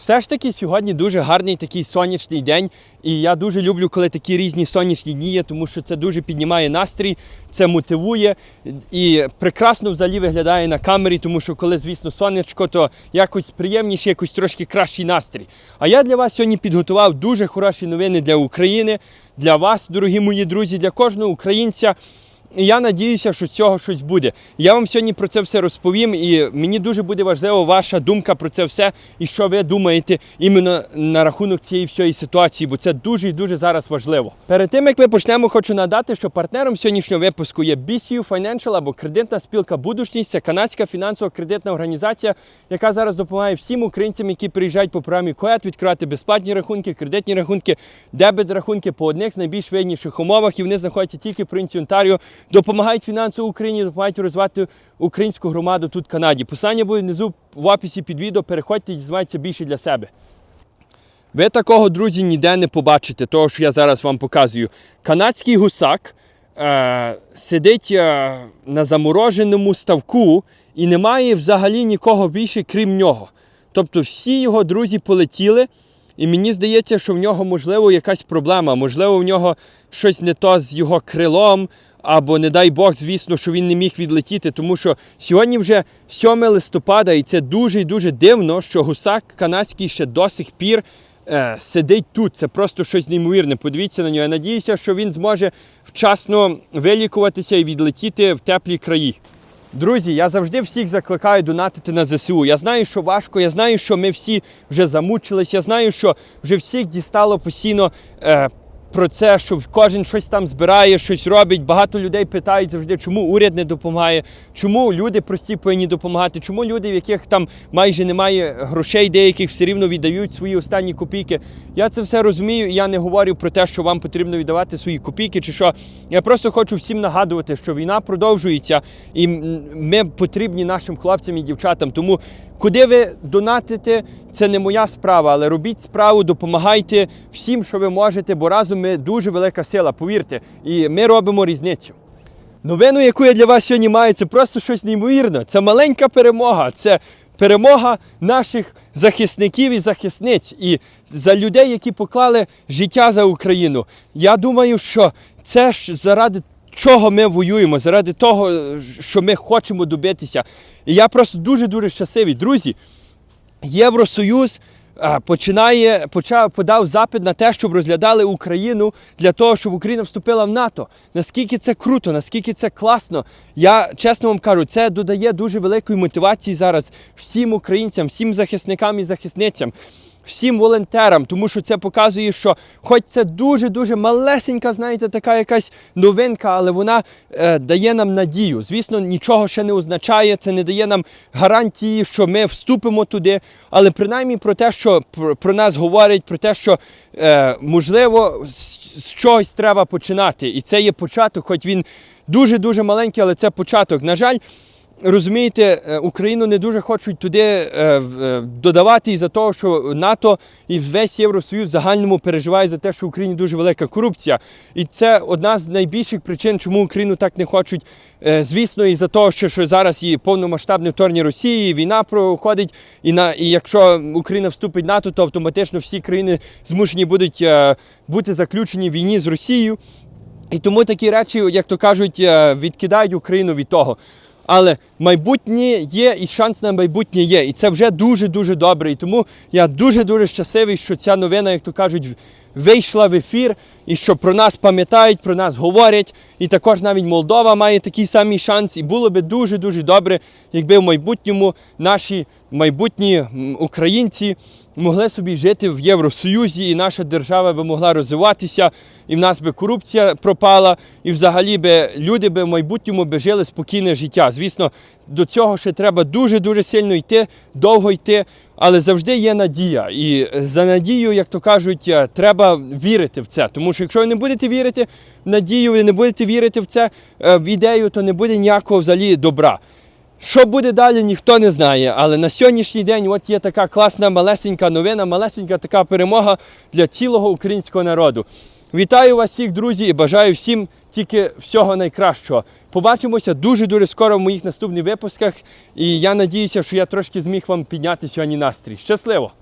Все ж таки сьогодні дуже гарний такий сонячний день, і я дуже люблю, коли такі різні сонячні дні є, тому що це дуже піднімає настрій, це мотивує і прекрасно взагалі виглядає на камері, тому що коли, звісно, сонечко, то якось приємніше, якось трошки кращий настрій. А я для вас сьогодні підготував дуже хороші новини для України, для вас, дорогі мої друзі, для кожного українця. Я надіюся, що з цього щось буде. Я вам сьогодні про це все розповім, і мені дуже буде важлива ваша думка про це все, і що ви думаєте іменно на рахунок цієї всієї ситуації, бо це дуже і дуже зараз важливо. Перед тим як ми почнемо, хочу нагадати, що партнером сьогоднішнього випуску є BCU Financial або кредитна спілка Будушність. Це канадська фінансова кредитна організація, яка зараз допомагає всім українцям, які приїжджають по програмі КОЕТ, відкривати безплатні рахунки, кредитні рахунки, дебет рахунки по одних з найбільш вигідніших умовах, і вони знаходяться тільки в провінції Онтаріо допомагають фінансово Україні, допомагають розвивати українську громаду тут в Канаді. Посилання буде внизу в описі під відео. Переходьте і дізнавайтеся більше для себе. Ви такого, друзі, ніде не побачите, того, що я зараз вам показую. Канадський гусак е, сидить е, на замороженому ставку і немає взагалі нікого більше, крім нього. Тобто всі його друзі полетіли, і мені здається, що в нього, можливо, якась проблема, можливо, в нього щось не то з його крилом, або, не дай Бог, звісно, що він не міг відлетіти, тому що сьогодні вже 7 листопада, і це дуже і дуже дивно, що гусак канадський ще до сих пір е, сидить тут. Це просто щось неймовірне. Подивіться на нього. Я надіюся, що він зможе вчасно вилікуватися і відлетіти в теплі краї. Друзі, я завжди всіх закликаю донатити на ЗСУ. Я знаю, що важко, я знаю, що ми всі вже замучились, я знаю, що вже всіх дістало постійно. Е, про це, що кожен щось там збирає, щось робить. Багато людей питають завжди, чому уряд не допомагає, чому люди прості повинні допомагати, чому люди, в яких там майже немає грошей, деяких все рівно віддають свої останні копійки. Я це все розумію, і я не говорю про те, що вам потрібно віддавати свої копійки, чи що. Я просто хочу всім нагадувати, що війна продовжується, і ми потрібні нашим хлопцям і дівчатам. Тому Куди ви донатите, це не моя справа, але робіть справу, допомагайте всім, що ви можете, бо разом ми дуже велика сила, повірте, і ми робимо різницю. Новину, яку я для вас сьогодні маю, це просто щось неймовірне. Це маленька перемога. Це перемога наших захисників і захисниць і за людей, які поклали життя за Україну. Я думаю, що це ж заради чого ми воюємо, заради того, що ми хочемо добитися. І я просто дуже-дуже щасливий. Друзі, Євросоюз починає, почав, подав запит на те, щоб розглядали Україну для того, щоб Україна вступила в НАТО. Наскільки це круто, наскільки це класно. Я чесно вам кажу, це додає дуже великої мотивації зараз всім українцям, всім захисникам і захисницям всім волонтерам, тому що це показує, що хоч це дуже-дуже малесенька, знаєте, така якась новинка, але вона е, дає нам надію. Звісно, нічого ще не означає, це не дає нам гарантії, що ми вступимо туди, але принаймні про те, що про, нас говорять, про те, що е, можливо з чогось треба починати. І це є початок, хоч він дуже-дуже маленький, але це початок. На жаль. Розумієте, е, Україну не дуже хочуть туди е, е, додавати із-за того, що НАТО і весь Євросоюз загальному переживає за те, що в Україні дуже велика корупція. І це одна з найбільших причин, чому Україну так не хочуть. Звісно, із за того, що, що зараз є повномасштабне вторгнення Росії, війна проходить, і на і якщо Україна вступить в НАТО, то автоматично всі країни змушені будуть бути заключені в війні з Росією. І тому такі речі, як то кажуть, відкидають Україну від того. Але майбутнє є і шанс на майбутнє є. І це вже дуже-дуже добре. І тому я дуже-дуже щасливий, що ця новина, як то кажуть, вийшла в ефір, і що про нас пам'ятають, про нас говорять. І також навіть Молдова має такий самий шанс. І було би дуже-дуже добре, якби в майбутньому наші майбутні українці могли собі жити в Євросоюзі, і наша держава би могла розвиватися, і в нас би корупція пропала, і взагалі би люди би в майбутньому би жили спокійне життя. Звісно, до цього ще треба дуже-дуже сильно йти, довго йти, але завжди є надія. І за надію, як то кажуть, треба вірити в це. Тому що якщо ви не будете вірити в надію, ви не будете вірити в це е, в ідею, то не буде ніякого взагалі добра. Що буде далі, ніхто не знає. Але на сьогоднішній день от є така класна малесенька новина, малесенька така перемога для цілого українського народу. Вітаю вас всіх, друзі, і бажаю всім тільки всього найкращого. Побачимося дуже-дуже скоро в моїх наступних випусках. І я надіюся, що я трошки зміг вам підняти сьогодні настрій. Щасливо!